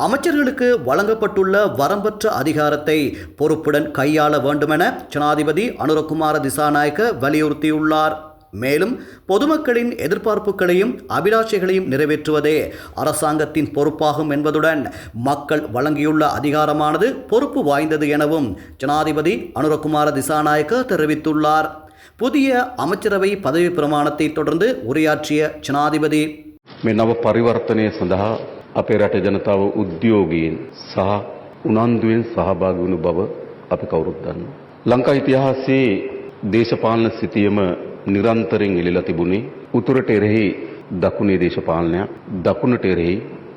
அமைச்சர்களுக்கு வழங்கப்பட்டுள்ள வரம்பற்ற அதிகாரத்தை பொறுப்புடன் கையாள வேண்டுமென ஜனாதிபதி அனுரகுமார திசாநாயக்க வலியுறுத்தியுள்ளார் மேலும் பொதுமக்களின் எதிர்பார்ப்புகளையும் அபிலாஷைகளையும் நிறைவேற்றுவதே அரசாங்கத்தின் பொறுப்பாகும் என்பதுடன் மக்கள் வழங்கியுள்ள அதிகாரமானது பொறுப்பு வாய்ந்தது எனவும் ஜனாதிபதி அனுரகுமார திசாநாயக்க தெரிவித்துள்ளார் புதிய அமைச்சரவை பதவி பிரமாணத்தை தொடர்ந்து உரையாற்றிய ஜனாதிபதி මේ නව පරිවර්තනය සඳහා අපේ රට ජනතාව උද්‍යෝගීන් සහ උනන්දුවෙන් සහභාගි වුණු බව අපි කවුරුත් දන්නවා. ලංකා ඉතිහාසයේ දේශපාලන සිතියම නිරන්තරයෙන් එළිලා තිබුණේ උතුරට එරෙහි දකුණේ දේශපාලනයක් දකුණට එරෙහි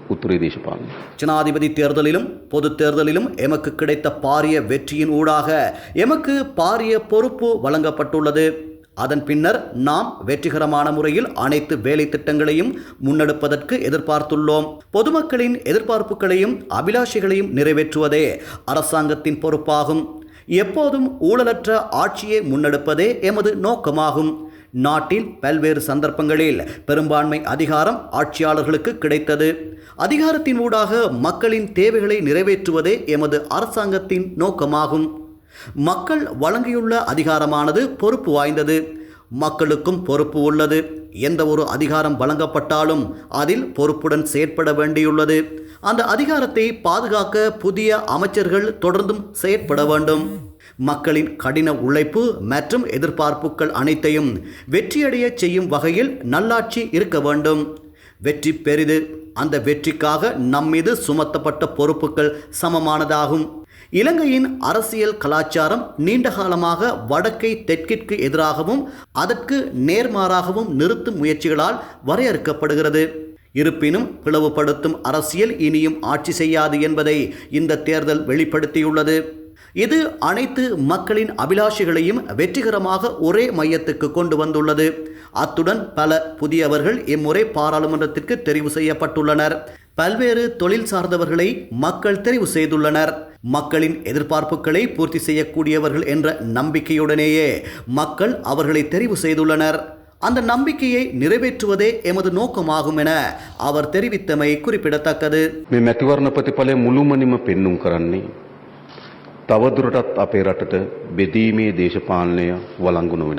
උතුරේ දේශපාලනයක්. ஜனாதிபதி தேர்தலிலும் பொது தேர்தலிலும் எமக்கு கிடைத்த பாரிய வெற்றியின் ஊடாக எமக்கு பாரிய பொறுப்பு வழங்கப்பட்டுள்ளது அதன் பின்னர் நாம் வெற்றிகரமான முறையில் அனைத்து வேலை திட்டங்களையும் முன்னெடுப்பதற்கு எதிர்பார்த்துள்ளோம். பொதுமக்களின் எதிர்பார்ப்புகளையும் அபிலாஷைகளையும் நிறைவேற்றுவதே அரசாங்கத்தின் பொறுப்பாகும். எப்போதும் ஊழலற்ற ஆட்சியை முன்னெடுப்பதே எமது நோக்கமாகும். நாட்டில் பல்வேறு சந்தர்ப்பங்களில் பெரும்பான்மை அதிகாரம் ஆட்சியாளர்களுக்கு கிடைத்தது. அதிகாரத்தின் ஊடாக மக்களின் தேவைகளை நிறைவேற்றுவதே எமது அரசாங்கத்தின் நோக்கமாகும். மக்கள் வழங்கியுள்ள அதிகாரமானது பொறுப்பு வாய்ந்தது. மக்களுக்கும் பொறுப்பு உள்ளது. எந்த ஒரு அதிகாரம் வழங்கப்பட்டாலும் அதில் பொறுப்புடன் செயற்பட வேண்டியுள்ளது. அந்த அதிகாரத்தை பாதுகாக்க புதிய அமைச்சர்கள் தொடர்ந்தும் செயற்பட வேண்டும். மக்களின் கடின உழைப்பு மற்றும் எதிர்பார்ப்புகள் அனைத்தையும் வெற்றியடைய செய்யும் வகையில் நல்லாட்சி இருக்க வேண்டும். வெற்றி பெரிது. அந்த வெற்றிக்காக நம்மீது சுமத்தப்பட்ட பொறுப்புகள் சமமானதாகும். இலங்கையின் அரசியல் கலாச்சாரம் நீண்ட காலமாக வடக்கை தெற்கிற்கு எதிராகவும் அதற்கு நேர்மாறாகவும் நிறுத்தும் முயற்சிகளால் வரையறுக்கப்படுகிறது. இருப்பினும் பிளவுபடுத்தும் அரசியல் இனியும் ஆட்சி செய்யாது என்பதை இந்த தேர்தல் வெளிப்படுத்தியுள்ளது. இது அனைத்து மக்களின் அபிலாஷைகளையும் வெற்றிகரமாக ஒரே மையத்துக்கு கொண்டு வந்துள்ளது. அத்துடன் பல புதியவர்கள் இம்முறை பாராளுமன்றத்திற்கு தெரிவு செய்யப்பட்டுள்ளனர். பல்வேறு தொழில் சார்ந்தவர்களை மக்கள் தெரிவு செய்துள்ளனர். மக்களின் எதிர்பார்ப்புகளை பூர்த்தி செய்யக்கூடியவர்கள் என்ற நம்பிக்கையுடனேயே மக்கள் அவர்களை தெரிவு செய்துள்ளனர். அந்த நம்பிக்கையை நிறைவேற்றுவதே எமது நோக்கமாகும் என அவர் தெரிவித்தமை குறிப்பிடத்தக்கது. மே මැතිවරණපති ඵලය பல முழுமணிம பெண்ணும் තවදුරටත් தவதுருடத் රටට බෙදීමේ දේශපාලනය වළංගු නොවන